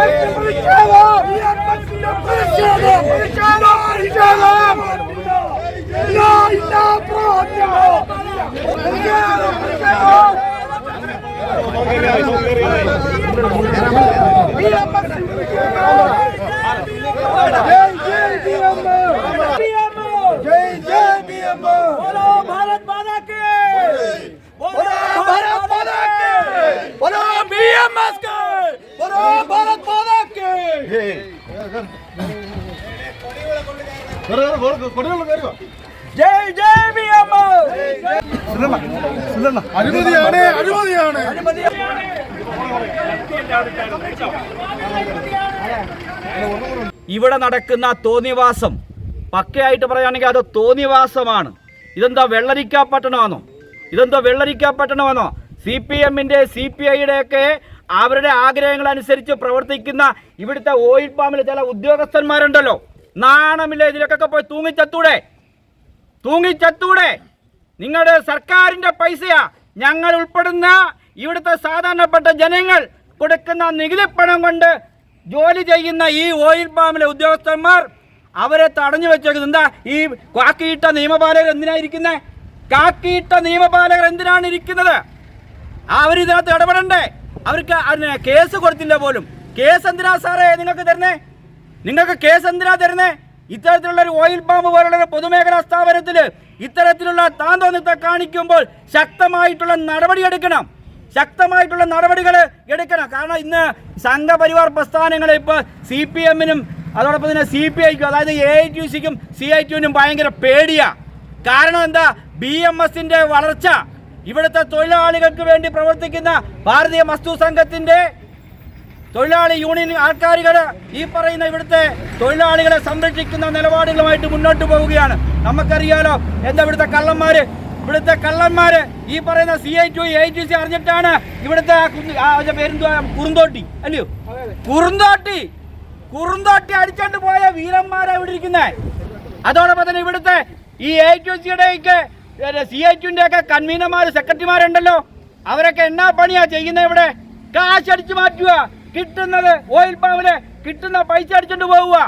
¡Muerte ജയ് ജയ് B അമ്മ അഴിമതിയാണ് അഴിമതിയാണ് ഇവിടെ നടക്കുന്ന തോന്നിവാസം പക്കയായിട്ട് പറയുകയാണെങ്കിൽ അത് തോന്നിവാസമാണ്. ഇതെന്താ വെള്ളരിക്കാ പട്ടണമാണോ? ഇതെന്താ വെള്ളരിക്കാ പട്ടണമാണോ? സി പി എമ്മിന്റെ സി പി ഐയുടെ ഒക്കെ അവരുടെ ആഗ്രഹങ്ങൾ അനുസരിച്ച് പ്രവർത്തിക്കുന്ന ഇവിടുത്തെ ഓയിൽ പാമ്പിലെ ചില ഉദ്യോഗസ്ഥന്മാരുണ്ടല്ലോ. നാണമില്ല ഇതിലൊക്കെ പോയി തൂങ്ങിച്ചത്തൂടെ. തൂങ്ങിച്ചത്തൂടെ. നിങ്ങളുടെ സർക്കാരിന്റെ പൈസയാ ഞങ്ങൾ ഉൾപ്പെടുന്ന ഇവിടുത്തെ സാധാരണപ്പെട്ട ജനങ്ങൾ കൊടുക്കുന്ന നികുതിപ്പണം കൊണ്ട് ജോലി ചെയ്യുന്ന ഈ ഓയിൽ പാമ്പിലെ ഉദ്യോഗസ്ഥന്മാർ അവരെ തടഞ്ഞു വെച്ചേക്കുന്നത് എന്താ? ഈ കാക്കിയിട്ട നിയമപാലകർ എന്തിനാ കാക്കിയിട്ട നിയമപാലകർ എന്തിനാണ് ഇരിക്കുന്നത്? അവരിതിനകത്ത് ഇടപെടണ്ടേ? അവർക്ക് അതിന് കേസ് കൊടുത്തില്ല പോലും. കേസ് എന്തിനാ സാറേ നിങ്ങൾക്ക് തരുന്നേ? നിങ്ങൾക്ക് കേസ് എന്തിനാ തരുന്നേ? ഇത്തരത്തിലുള്ള ഒരു ഓയിൽ പാമ്പ് പോലുള്ള പൊതുമേഖലാ സ്ഥാപനത്തിൽ ഇത്തരത്തിലുള്ള താന്തോന്നിത്തെ കാണിക്കുമ്പോൾ ശക്തമായിട്ടുള്ള നടപടി എടുക്കണം. ശക്തമായിട്ടുള്ള നടപടികൾ എടുക്കണം. കാരണം ഇന്ന് സംഘപരിവാർ പ്രസ്ഥാനങ്ങളെ ഇപ്പോൾ സി പി എമ്മിനും അതോടൊപ്പം തന്നെ സി പി ഐക്കും അതായത് എ ഐ ടി സിക്കും സി ഐ ടിനും ഭയങ്കര പേടിയാണ് കാരണം എന്താ? ബി എം എസിന്റെ വളർച്ച ഇവിടുത്തെ തൊഴിലാളികൾക്ക് വേണ്ടി പ്രവർത്തിക്കുന്ന ഭാരതീയ മസ്തു സംഘത്തിന്റെ തൊഴിലാളി യൂണിയൻ ആൾക്കാരുകൾ ഈ പറയുന്ന ഇവിടുത്തെ തൊഴിലാളികളെ സംരക്ഷിക്കുന്ന നിലപാടുകളുമായിട്ട് മുന്നോട്ട് പോവുകയാണ്. നമുക്കറിയാലോ എന്താ ഇവിടുത്തെ കള്ളന്മാര്? ഇവിടുത്തെ കള്ളന്മാര് ഈ പറയുന്ന C I T U A T C അറിഞ്ഞിട്ടാണ് ഇവിടുത്തെ കുറുന്തോട്ടി അല്ലയോ? കുറുന്തോട്ടി കുറുന്തോട്ടി അടിച്ചോണ്ട് പോയ വീരന്മാരെ ഇവിടെ ഇരിക്കുന്നേ. അതോടൊപ്പം തന്നെ ഇവിടുത്തെ ഈ എ ടു സിയുടെ സി ടുന്റെ ഒക്കെ കൺവീനർമാർ സെക്രട്ടറിമാരുണ്ടല്ലോ അവരൊക്കെ എന്നാ പണിയാ ചെയ്യുന്നത് ഇവിടെ? കാശ് അടിച്ചു മാറ്റുക കിട്ടുന്നത് ഓയിൽ പാമ്പിൽ കിട്ടുന്ന പൈസ അടിച്ചോണ്ട് പോവുക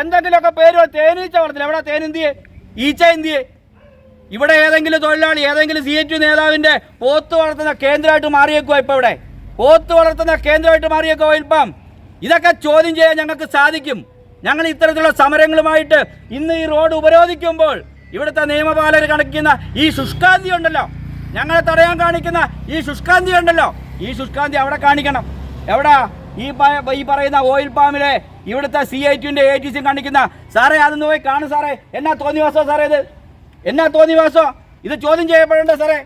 എന്തെങ്കിലുമൊക്കെ പേര് തേനീച്ച വളർത്തില്ല എവിടെ തേനെന്തിയെ? ഈച്ച എന്തിയെ? ഇവിടെ ഏതെങ്കിലും തൊഴിലാളി ഏതെങ്കിലും സി എച്ച് നേതാവിന്റെ പോത്ത് വളർത്തുന്ന കേന്ദ്രമായിട്ട് മാറിയേക്കുക ഇപ്പൊ ഇവിടെ. പോത്ത് വളർത്തുന്ന കേന്ദ്രമായിട്ട് മാറിയേക്കുക ഓയിൽ പാം ഇതൊക്കെ ചോദ്യം ചെയ്യാൻ ഞങ്ങൾക്ക് സാധിക്കും. ഞങ്ങൾ ഇത്തരത്തിലുള്ള സമരങ്ങളുമായിട്ട് ഇന്ന് ഈ റോഡ് ഉപരോധിക്കുമ്പോൾ ഇവിടുത്തെ നിയമപാലകർ കാണിക്കുന്ന ഈ ശുഷ്കാന്തി ഉണ്ടല്ലോ. ഞങ്ങളെ തടയാൻ കാണിക്കുന്ന ഈ ശുഷ്കാന്തി ഉണ്ടല്ലോ. ഈ ശുഷ്കാന്തി അവിടെ കാണിക്കണം. എവിടെ? ഈ ഈ പറയുന്ന ഓയിൽ പാമിലെ ഇവിടുത്തെ സി ഐ ടിന്റെ എ ടി സി കാണിക്കുന്ന. സാറേ അതൊന്ന് പോയി കാണും സാറേ. എന്നാ തോന്നിവാസോ സാറേ ഇത്? എന്നാ തോന്നിവാസോ? ഇത് ചോദ്യം ചെയ്യപ്പെടേണ്ട സാറേ.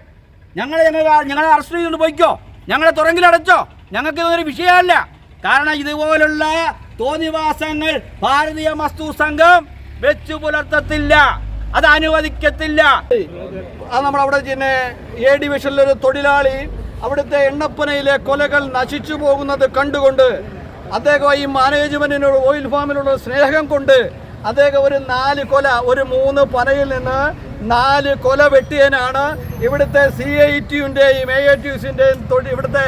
ഞങ്ങളെ ഞങ്ങൾ ഞങ്ങളെ അറസ്റ്റ് ചെയ്തുകൊണ്ട് പോയിക്കോ. ഞങ്ങളെ തുറങ്കിലടച്ചോ ഞങ്ങൾക്ക് ഇതൊരു വിഷയമല്ല. കാരണം ഇതുപോലുള്ള തോന്നിവാസങ്ങൾ ഭാരതീയ മസ്തു സംഘം വെച്ചു പുലർത്തത്തില്ല. അത് അനുവദിക്കത്തില്ല. അത് നമ്മളവിടെ പിന്നെ എ ഡിവിഷനിലൊരു തൊഴിലാളി അവിടുത്തെ എണ്ണപ്പനയിലെ കൊലകൾ നശിച്ചു പോകുന്നത് കണ്ടുകൊണ്ട് അദ്ദേഹം ഈ മാനേജ്മെന്റിനോട് ഓയിൽ ഫാമിലുള്ള സ്നേഹം കൊണ്ട് അദ്ദേഹം ഒരു നാല് കൊല ഒരു മൂന്ന് പനയിൽ നിന്ന് നാല് കൊല വെട്ടിയനാണ് ഇവിടുത്തെ സി ഐ ടിയുടെയും എ ഐ ടി യുസിന്റെയും ഇവിടുത്തെ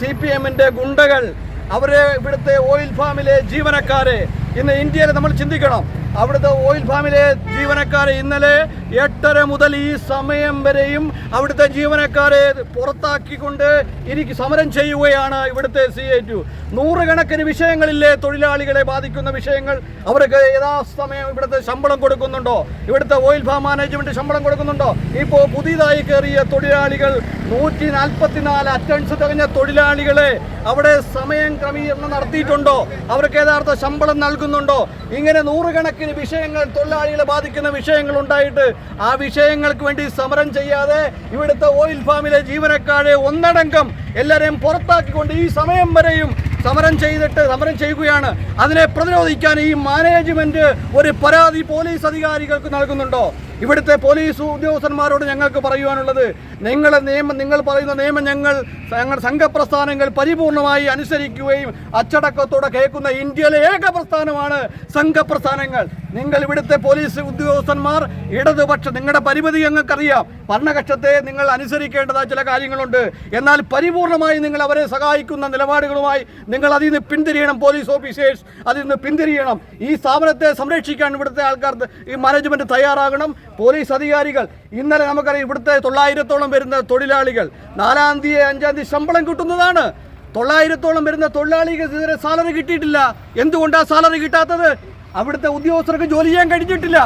സി പി എമ്മിന്റെ ഗുണ്ടകൾ. അവരെ ഇവിടുത്തെ ഓയിൽ ഫാമിലെ ജീവനക്കാരെ ഇന്ന് ഇന്ത്യയിൽ നമ്മൾ ചിന്തിക്കണം. അവിടുത്തെ ഓയിൽ ഫാമിലെ ജീവനക്കാർ ഇന്നലെ എട്ടര മുതൽ ഈ സമയം വരെയും അവിടുത്തെ ജീവനക്കാരെ പുറത്താക്കിക്കൊണ്ട് എനിക്ക് സമരം ചെയ്യുകയാണ് ഇവിടുത്തെ സി ഐ ടു നൂറുകണക്കിന് വിഷയങ്ങളില്ലേ തൊഴിലാളികളെ ബാധിക്കുന്ന വിഷയങ്ങൾ? അവർക്ക് യഥാസമയം ഇവിടുത്തെ ശമ്പളം കൊടുക്കുന്നുണ്ടോ? ഇവിടുത്തെ ഓയിൽ ഫാം മാനേജ്മെന്റ് ശമ്പളം കൊടുക്കുന്നുണ്ടോ? ഇപ്പോൾ പുതിയതായി കയറിയ തൊഴിലാളികൾ നൂറ്റി നാൽപ്പത്തിനാല് അറ്റൻസ് തികഞ്ഞ തൊഴിലാളികളെ അവിടെ സമയം ക്രമീകരണം നടത്തിയിട്ടുണ്ടോ? അവർക്ക് യഥാർത്ഥ ശമ്പളം നൽകുന്നുണ്ടോ? ഇങ്ങനെ നൂറുകണക്കിന് വിഷയങ്ങൾ തൊഴിലാളികളെ ബാധിക്കുന്ന വിഷയങ്ങൾ ഉണ്ടായിട്ട് ആ വിഷയങ്ങൾക്ക് വേണ്ടി സമരം ചെയ്യാതെ ഇവിടുത്തെ ഓയിൽ ഫാമിലെ ജീവനക്കാരെ ഒന്നടങ്കം എല്ലാവരെയും പുറത്താക്കിക്കൊണ്ട് ഈ സമയം വരെയും സമരം ചെയ്തിട്ട് സമരം ചെയ്യുകയാണ്. അതിനെ പ്രതിരോധിക്കാൻ ഈ മാനേജ്മെന്റ് ഒരു പരാതി പോലീസ് അധികാരികൾക്ക് നൽകുന്നുണ്ടോ? ഇവിടുത്തെ പോലീസ് ഉദ്യോഗസ്ഥന്മാരോട് ഞങ്ങൾക്ക് പറയുവാനുള്ളത് നിങ്ങളെ നിയമം നിങ്ങൾ പറയുന്ന നിയമം ഞങ്ങൾ ഞങ്ങൾ സംഘപ്രസ്ഥാനങ്ങൾ പരിപൂർണമായി അനുസരിക്കുകയും അച്ചടക്കത്തോടെ കേൾക്കുന്ന ഇന്ത്യയിലെ ഏക പ്രസ്ഥാനമാണ് സംഘപ്രസ്ഥാനങ്ങൾ. നിങ്ങൾ ഇവിടുത്തെ പോലീസ് ഉദ്യോഗസ്ഥന്മാർ ഇടതുപക്ഷം നിങ്ങളുടെ പരിമിതി ഞങ്ങൾക്കറിയാം. ഭരണകക്ഷത്തെ നിങ്ങൾ അനുസരിക്കേണ്ടതായ ചില കാര്യങ്ങളുണ്ട്. എന്നാൽ പരിപൂർണമായി നിങ്ങൾ അവരെ സഹായിക്കുന്ന നിലപാടുകളുമായി നിങ്ങൾ അതിൽ നിന്ന് പിന്തിരിയണം പോലീസ് ഓഫീസേഴ്സ്. അതിൽ നിന്ന് പിന്തിരിയണം. ഈ സ്ഥാപനത്തെ സംരക്ഷിക്കാൻ ഇവിടുത്തെ ആൾക്കാർ ഈ മാനേജ്മെന്റ് തയ്യാറാകണം. പോലീസ് അധികാരികൾ. ഇന്നലെ നമുക്കറിയാം ഇവിടുത്തെ തൊള്ളായിരത്തോളം വരുന്ന തൊഴിലാളികൾ നാലാം തീയതി അഞ്ചാം തീയതി ശമ്പളം കിട്ടുന്നതാണ്. തൊള്ളായിരത്തോളം വരുന്ന തൊഴിലാളികൾ ഇതുവരെ സാലറി കിട്ടിയിട്ടില്ല. എന്തുകൊണ്ടാണ് സാലറി കിട്ടാത്തത്? അവിടുത്തെ ഉദ്യോഗസ്ഥർക്ക് ജോലി ചെയ്യാൻ കഴിഞ്ഞിട്ടില്ല.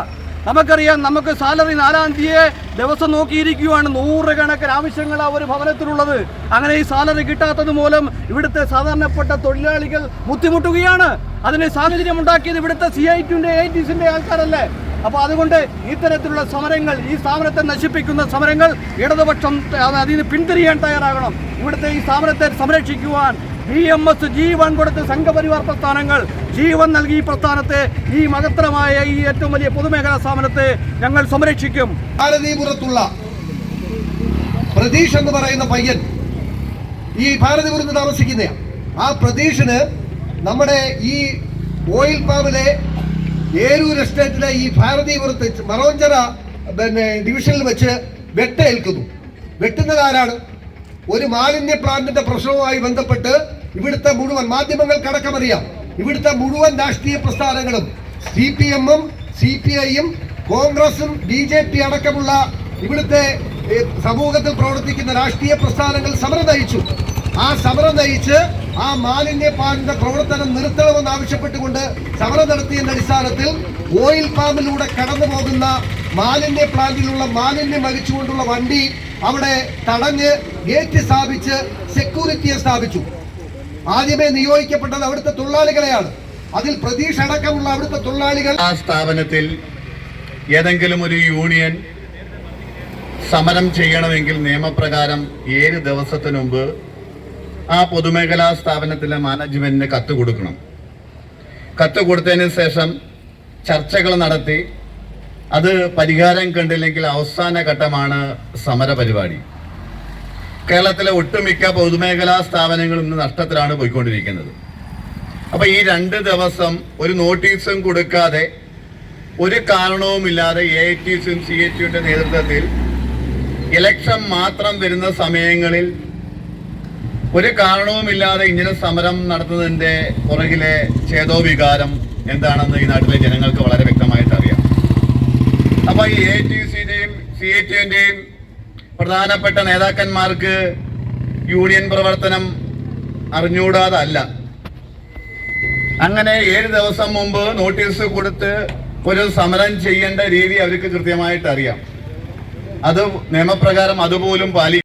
നമുക്കറിയാം നമുക്ക് സാലറി നാലാം തീയതി ദിവസം നോക്കിയിരിക്കുകയാണ് നൂറുകണക്കിന് ആവശ്യങ്ങളാണ് ഒരു ഭവനത്തിലുള്ളത്. അങ്ങനെ ഈ സാലറി കിട്ടാത്തത് മൂലം ഇവിടുത്തെ സാധാരണപ്പെട്ട തൊഴിലാളികൾ ബുദ്ധിമുട്ടുകയാണ്. അതിന് സാഹചര്യം ഉണ്ടാക്കിയത് ഇവിടുത്തെ സി ഐ ടിന്റെ എ ടി ആൾക്കാരല്ലേ? അപ്പോൾ അതുകൊണ്ട് ഇത്തരത്തിലുള്ള സമരങ്ങൾ ഈ സ്ഥാപനത്തെ നശിപ്പിക്കുന്ന സമരങ്ങൾ ഇടതുപക്ഷം അതിൽ നിന്ന് പിന്തിരിയാൻ തയ്യാറാകണം. ഇവിടുത്തെ ഈ സ്ഥാപനത്തെ സംരക്ഷിക്കുവാൻ ബി എം എസ് ജീവൻ കൊടുത്ത് സംഘപരിവാർ പ്രസ്ഥാനങ്ങൾ ജീവൻ നൽകി പ്രസ്ഥാനത്തെ ഈ മഹത്തരമായ ഈ ഏറ്റവും വലിയ പൊതുമേഖലാ സ്ഥാപനത്തെ ഞങ്ങൾ സംരക്ഷിക്കും. ഭാരതീപുരത്തുള്ള പ്രതീഷ് എന്ന് പറയുന്ന പയ്യൻ ഈ ഭാരതീപുരത്ത് താമസിക്കുന്ന ആ പ്രതീഷിന് നമ്മുടെ ഈ ഓയിൽ പാമിലെ ഏരൂർ എസ്റ്റേറ്റിലെ ഈ ഭാരതീപുരത്ത് മറോഞ്ചറ പിന്നെ ഡിവിഷനിൽ വെച്ച് വെട്ടേൽക്കുന്നു. വെട്ടുന്നത് ആരാണ് ഒരു മാലിന്യ പ്ലാന്റിന്റെ പ്രശ്നവുമായി ബന്ധപ്പെട്ട് ഇവിടുത്തെ മുഴുവൻ മാധ്യമങ്ങൾക്കടക്കം അറിയാം ഇവിടുത്തെ മുഴുവൻ രാഷ്ട്രീയ പ്രസ്ഥാനങ്ങളും സി പി എമ്മും സി പി ഐയും കോൺഗ്രസും ബി ജെ പി അടക്കമുള്ള ഇവിടുത്തെ സമൂഹത്തിൽ പ്രവർത്തിക്കുന്ന രാഷ്ട്രീയ പ്രസ്ഥാനങ്ങൾ സമരം നയിച്ചു. ആ സമരം നയിച്ച് ആ മാലിന്യ പാലിന്റെ പ്രവർത്തനം നിർത്തണമെന്ന് ആവശ്യപ്പെട്ടുകൊണ്ട് സമരം നടത്തിയതിന്റെ അടിസ്ഥാനത്തിൽ ഓയിൽ പാമ്പിലൂടെ കടന്നു പോകുന്ന മാലിന്യ പ്ലാന്റിലുള്ള മാലിന്യം അഴിച്ചുകൊണ്ടുള്ള വണ്ടി അവിടെ തടഞ്ഞ് ഗേറ്റ് സ്ഥാപിച്ച് സെക്യൂരിറ്റിയെ സ്ഥാപിച്ചു. ആദ്യമേ നിയോഗിക്കപ്പെട്ടത് അവിടുത്തെ തൊഴിലാളികളെയാണ്. അതിൽ പ്രതീക്ഷ അടക്കമുള്ള അവിടുത്തെ തൊഴിലാളികൾ ആ സ്ഥാപനത്തിൽ ഏതെങ്കിലും ഒരു യൂണിയൻ സമരം ചെയ്യണമെങ്കിൽ നിയമപ്രകാരം ഏഴ് ദിവസത്തിനു മുമ്പ് ആ പൊതുമേഖലാ സ്ഥാപനത്തിലെ മാനേജ്മെന്റിന് കത്ത് കൊടുക്കണം. കത്ത് കൊടുത്തതിന് ശേഷം ചർച്ചകൾ നടത്തി അത് പരിഹാരം കണ്ടില്ലെങ്കിൽ അവസാന ഘട്ടമാണ് സമര പരിപാടി കേരളത്തിലെ ഒട്ടുമിക്ക പൊതുമേഖലാ സ്ഥാപനങ്ങളും ഇന്ന് നഷ്ടത്തിലാണ് പോയിക്കൊണ്ടിരിക്കുന്നത്. അപ്പോൾ ഈ രണ്ട് ദിവസം ഒരു നോട്ടീസും കൊടുക്കാതെ ഒരു കാരണവുമില്ലാതെ എ ടി സിയും സി എച്ച് യുടെ നേതൃത്വത്തിൽ ഇലക്ഷൻ മാത്രം വരുന്ന സമയങ്ങളിൽ ഒരു കാരണവുമില്ലാതെ ഇങ്ങനെ സമരം നടത്തുന്നതിന്റെ പുറകിലെ ചേതോവികാരം എന്താണെന്ന് ഈ നാട്ടിലെ ജനങ്ങൾക്ക് വളരെ വ്യക്തമായിട്ട് അറിയാം. അപ്പൊ ഈ എ ടി സിയുടെയും സി എ യുടെയും പ്രധാനപ്പെട്ട നേതാക്കന്മാർക്ക് യൂണിയൻ പ്രവർത്തനം അറിഞ്ഞൂടാതല്ല അങ്ങനെ ഏഴ് ദിവസം മുമ്പ് നോട്ടീസ് കൊടുത്ത് ഒരു സമരം ചെയ്യേണ്ട രീതി അവർക്ക് കൃത്യമായിട്ട് അറിയാം. അത് നിയമപ്രകാരം അതുപോലും പാലി